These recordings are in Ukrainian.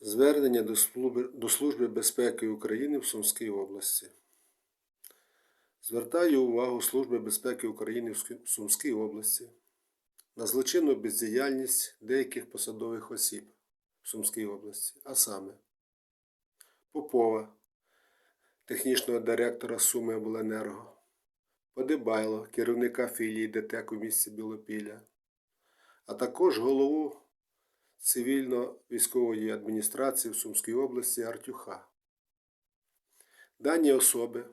Звернення до Служби, безпеки України в Сумській області. Звертаю увагу Служби безпеки України в в Сумській області на злочинну бездіяльність деяких посадових осіб в Сумській області, а саме Попова, технічного директора Суми Обленерго, Подибайло, керівника філії ДТЕК у місті Білопілля, а також голову цивільно-військової адміністрації в Сумській області Артюха. Дані особи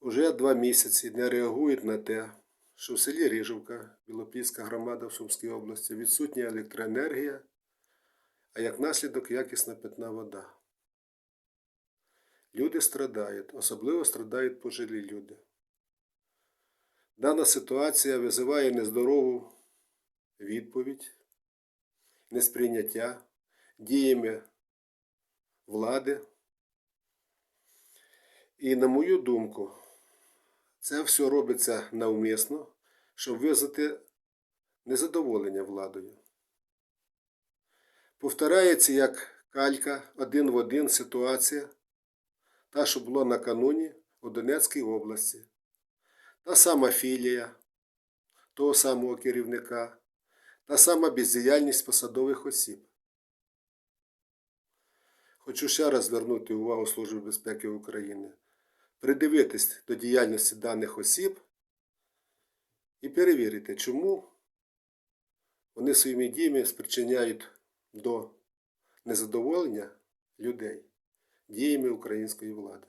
вже два місяці не реагують на те, що в селі Рижівка, Білопільська громада в Сумській області відсутня електроенергія, а як наслідок якісна питна вода. Люди страдають, особливо страдають пожилі люди. Дана ситуація визиває нездорову відповідь, несприйняття діями влади. І, на мою думку, це все робиться навмисно, щоб визвати незадоволення владою. Повторяється як калька один в один ситуація, та, що була накануні у Донецькій області. Та сама філія того самого керівника, та сама бездіяльність посадових осіб. Хочу ще раз звернути увагу Служби безпеки України, придивитись до діяльності даних осіб і перевірити, чому вони своїми діями спричиняють до незадоволення людей діями української влади.